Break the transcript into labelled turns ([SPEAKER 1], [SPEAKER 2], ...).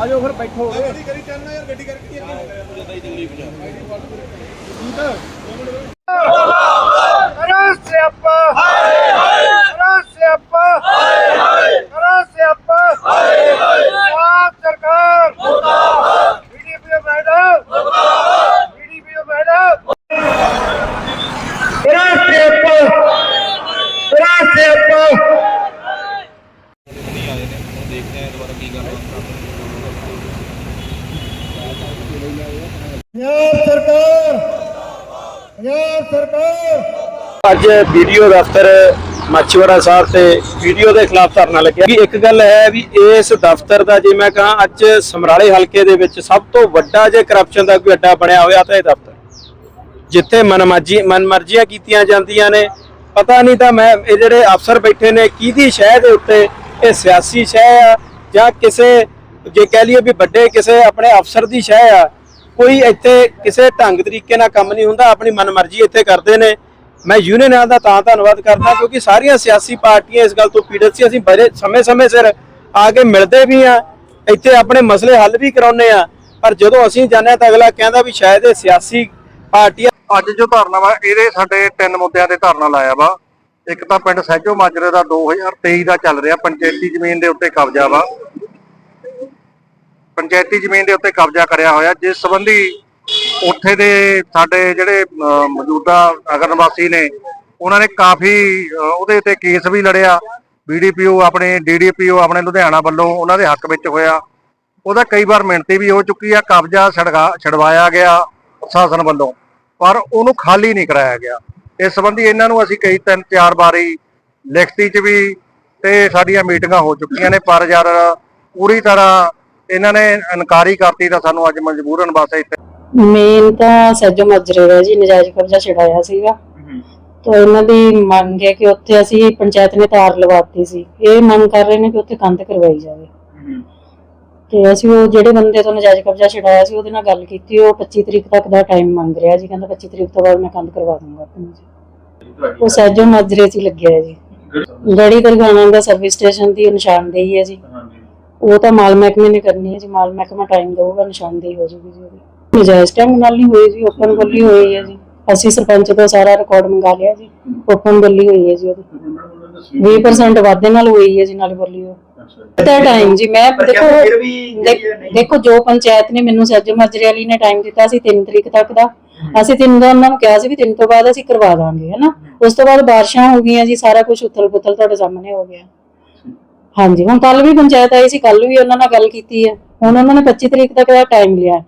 [SPEAKER 1] ਆਜੋ ਫਿਰ ਬੈਠੋ।
[SPEAKER 2] ਗੱਡੀ ਕਰੀ ਚੱਲਣਾ ਯਾਰ ਗੱਡੀ ਕਰਕੇ
[SPEAKER 1] ਅਰੇ ਪੰਜਾਬ ਸਰਕਾਰ ਪੰਜਾਬ ਸਰਕਾਰ।
[SPEAKER 3] ਅੱਜ ਵੀਡੀਓ ਦਫ਼ਤਰ ਮਾਛੀਵਾੜਾ ਸਾਹਿਬ ਤੇ ਵੀਡੀਓ ਦੇ ਖਿਲਾਫ ਧਰਨਾ ਲੱਗਿਆ। ਕਿ ਇੱਕ ਗੱਲ ਹੈ ਵੀ ਇਸ ਦਫ਼ਤਰ ਦਾ ਜੇ ਮੈਂ ਕਹਾਂ, ਅੱਜ ਸਮਰਾਲੇ ਹਲਕੇ ਦੇ ਵਿੱਚ ਸਭ ਤੋਂ ਵੱਡਾ ਜੇ ਕਰਪਸ਼ਨ ਦਾ ਕੋਈ ਅੱਡਾ ਬਣਿਆ ਹੋਇਆ ਤਾਂ ਇਹ ਦਫ਼ਤਰ ਜਿੱਥੇ ਮਨਮਰਜ਼ੀ ਮਨਮਰਜ਼ੀਆਂ ਕੀਤੀਆਂ ਜਾਂਦੀਆਂ ਨੇ। ਪਤਾ ਨਹੀਂ ਤਾਂ ਮੈਂ ਇਹ ਜਿਹੜੇ ਅਫਸਰ ਬੈਠੇ ਨੇ, ਕਿਹਦੀ ਸ਼ਹਿ ਦੇ ਉੱਤੇ ਇਹ ਸਿਆਸੀ ਸ਼ਹਿ ਆ ਜਾਂ ਕਿਸੇ, ਜੇ ਕਹਿ ਲਈਏ ਵੀ ਵੱਡੇ ਕਿਸੇ ਆਪਣੇ ਅਫਸਰ ਦੀ ਸ਼ਹਿ ਆ ਕੋਈ ਇੱਥੇ ਕਿਸੇ ਢੰਗ ਤਰੀਕੇ ਨਾਲ ਕੰਮ ਨਹੀਂ ਹੁੰਦਾ, ਆਪਣੀ ਮਨਮਰਜ਼ੀ ਇੱਥੇ ਕਰਦੇ ਨੇ। ਮੈਂ ਯੂਨੀਅਨ ਦਾ ਤਾਂ ਧੰਨਵਾਦ ਕਰਦਾ, ਕਿਉਂਕਿ ਸਾਰੀਆਂ ਸਿਆਸੀ ਪਾਰਟੀਆਂ ਇਸ ਗੱਲ ਤੋਂ ਪੀੜਤ ਸੀ, ਅਸੀਂ ਬੜੇ ਸਮੇਂ-ਸਮੇਂ ਸਿਰ ਆ ਕੇ ਮਿਲਦੇ ਵੀ ਆ ਇੱਥੇ ਆਪਣੇ ਮਸਲੇ ਹੱਲ ਵੀ ਕਰਾਉਂਦੇ ਆ ਪਰ ਜਦੋਂ ਅਸੀਂ ਜਾਂਦੇ ਹਾਂ ਤਾਂ ਅਗਲਾ ਕਹਿੰਦਾ ਵੀ ਸ਼ਾਇਦ ਇਹ ਸਿਆਸੀ ਪਾਰਟੀਆਂ
[SPEAKER 2] ਅੱਜ ਜੋ ਧਰਨਾ ਵਾ, ਇਹਦੇ ਸਾਡੇ ਤਿੰਨ ਮੁੱਦਿਆਂ ਤੇ ਧਰਨਾ ਲਾਇਆ ਵਾ। ਇੱਕ ਤਾਂ ਪਿੰਡ ਸਹਿਜੋ ਮਾਜਰੇ ਦਾ 2023 ਦਾ ਚੱਲ ਰਿਹਾ, ਪੰਚਾਇਤੀ ਜ਼ਮੀਨ ਦੇ ਉੱਤੇ ਕਬਜ਼ਾ ਵਾ। ਪੰਚਾਇਤੀ ਜ਼ਮੀਨ ਦੇ ਉੱਤੇ ਕਬਜ਼ਾ ਕਰਿਆ ਹੋਇਆ ਜਿਸ ਸੰਬੰਧੀ ਉੱਥੇ ਦੇ ਸਾਡੇ ਜਿਹੜੇ ਅਹ, ਮੌਜੂਦਾ ਨਗਰ ਨਿਵਾਸੀ ਨੇ ਉਹਨਾਂ ਨੇ ਕਾਫੀ ਉਹਦੇ ਤੇ ਕੇਸ ਵੀ ਲੜਿਆ। ਬੀਡੀਪੀਓ ਆਪਣੇ ਡੀਡੀਪੀਓ ਆਪਣੇ ਲੁਧਿਆਣਾ ਵੱਲੋਂ ਉਹਨਾਂ ਦੇ ਹੱਕ ਵਿੱਚ ਹੋਇਆ। ਉਹਦਾ ਕਈ ਵਾਰ ਮਿਹਨਤੀ ਵੀ ਹੋ ਚੁੱਕੀ ਆ ਕਬਜ਼ਾ ਛੜਗਾ ਛਡਵਾਇਆ ਗਿਆ ਪ੍ਰਸ਼ਾਸਨ ਵੱਲੋਂ ਪਰ ਉਹਨੂੰ ਖਾਲੀ ਨਹੀਂ ਕਰਾਇਆ ਗਿਆ। ਇਸ ਸੰਬੰਧੀ ਇਹਨਾਂ ਨੂੰ ਅਸੀਂ ਕਈ ਤਿੰਨ ਚਾਰ ਵਾਰੀ ਲਿਖਤੀ 'ਚ ਵੀ ਤੇ ਸਾਡੀਆਂ ਮੀਟਿੰਗਾਂ ਹੋ ਚੁੱਕੀਆਂ ਨੇ ਪਰ ਯਾਰ ਪੂਰੀ ਤਰ੍ਹਾਂ ਇਹਨਾਂ ਨੇ ਇਨਕਾਰੀ ਕਰਤੀ ਤਾਂ ਸਾਨੂੰ ਅੱਜ ਮਜਬੂਰਨ ਬਸ ਇੱਥੇ
[SPEAKER 4] ਮੇਨ ਤਾਂ ਸੱਜੋ ਮਜਰੇ ਦਾ ਜੀ ਨਜਾਇਜ਼ ਕਬਜ਼ਾ ਛਡਾਇਆ ਸੀਗਾ। ਤਾਂ ਇਹਨਾਂ ਦੀ ਮੰਗ ਹੈ ਕਿ ਉੱਥੇ ਅਸੀਂ ਪੰਚਾਇਤ ਨੇ ਤਾਰ ਲਵਾਤੀ ਸੀ। ਇਹ ਮੰਗ ਕਰ ਰਹੇ ਨੇ ਕਿ ਉੱਥੇ ਕੰਧ ਕਰਵਾਈ ਜਾਵੇ। ਤੇ ਅਸੀਂ ਉਹ ਜਿਹੜੇ ਬੰਦੇ ਤੋਂ ਨਜਾਇਜ਼ ਕਬਜ਼ਾ ਛਡਾਇਆ ਸੀ ਉਹਦੇ ਨਾਲ ਗੱਲ ਕੀਤੀ। ਉਹ 25 ਤਰੀਕ ਤੱਕ ਦਾ ਟਾਈਮ ਮੰਗ ਰਿਹਾ ਜੀ। ਕਹਿੰਦਾ 25 ਤਰੀਕ ਤੋਂ ਬਾਅਦ ਮੈਂ ਕੰਧ ਕਰਵਾ ਦੂੰਗਾ ਆਪਣੀ ਉਹ ਸੱਜੋ ਮਜਰੇ 'ਚ ਲੱਗਿਆ ਜੀ। ਗੜੀ ਦਰਗਾਣਾ ਦਾ ਸਰਵਿਸ ਸਟੇਸ਼ਨ ਦੀ ਨਿਸ਼ਾਨਦੇਹੀ ਹੈ ਜੀ। ਉਹ ਤਾਂ ਮਾਲ ਮਹਿਕਮੇ ਨੇ ਕਰਨੀ ਹੈ ਜੀ ਮਾਲ ਮਹਿਕਮਾ ਟਾਈਮ ਦਊਗਾ ਨਿਸ਼ਾਨਦੇਹੀ ਹੋ ਜੂਗੀ ਜੀ ਉਹਦੀ। ਨਜਾਇਜ਼ ਢੰਗ ਨਾਲ ਨਹੀਂ ਹੋਈ ਜੀ ਓਪਨ ਬੋਲੀ ਹੋਈ ਹੈ ਜੀ। ਅਸੀਂ ਸਰਪੰਚ ਤੋਂ ਸਾਰਾ ਰਿਕਾਰਡ ਮੰਗਾ ਲਿਆ ਜੀ ਓਪਨ ਬੋਲੀ ਹੋਈ ਹੈ ਜੀ ਉਹਦੀ। 20% ਵਾਧੇ ਨਾਲ ਹੋਈ ਹੈ ਜੀ ਨਾਲ ਬੋਲੀ ਉਹ। ਤੇ ਟਾਈਮ ਜੀ ਮੈਂ ਦੇਖੋ ਦੇਖ- ਜੋ ਪੰਚਾਇਤ ਨੇ ਮੈਨੂੰ ਸੱਜ ਮਜਰੇ ਵਾਲੀ ਨੇ ਟਾਈਮ ਦਿੱਤਾ ਸੀ 3 ਤਰੀਕ ਤੱਕ ਦਾ। ਅਸੀਂ ਤਿੰਨ ਦਾ ਉਹਨਾਂ ਨੂੰ ਕਿਹਾ ਸੀ ਵੀ ਤਿੰਨ ਤੋਂ ਬਾਅਦ ਅਸੀਂ ਕਰਵਾ ਦਾਂਗੇ ਹੈਨਾ? ਉਸ ਤੋਂ ਬਾਅਦ ਬਾਰਿਸ਼ਾਂ ਹੋ ਗਈਆਂ ਜੀ ਸਾਰਾ ਕੁਝ ਉਥਲ ਪੁਥਲ ਤੁਹਾਡੇ ਸਾਹਮਣੇ ਹੋ ਗਿਆ। ਹਾਂਜੀ, ਹੁਣ ਕੱਲ ਵੀ ਪੰਚਾਇਤ ਆਈ ਸੀ ਕੱਲ ਵੀ ਉਹਨਾਂ ਨਾਲ ਗੱਲ ਕੀਤੀ ਹੈ ਹੁਣ ਉਹਨਾਂ ਨੇ 25 ਤਰੀਕ ਤੱਕ ਦਾ ਟਾਈਮ ਲਿਆ।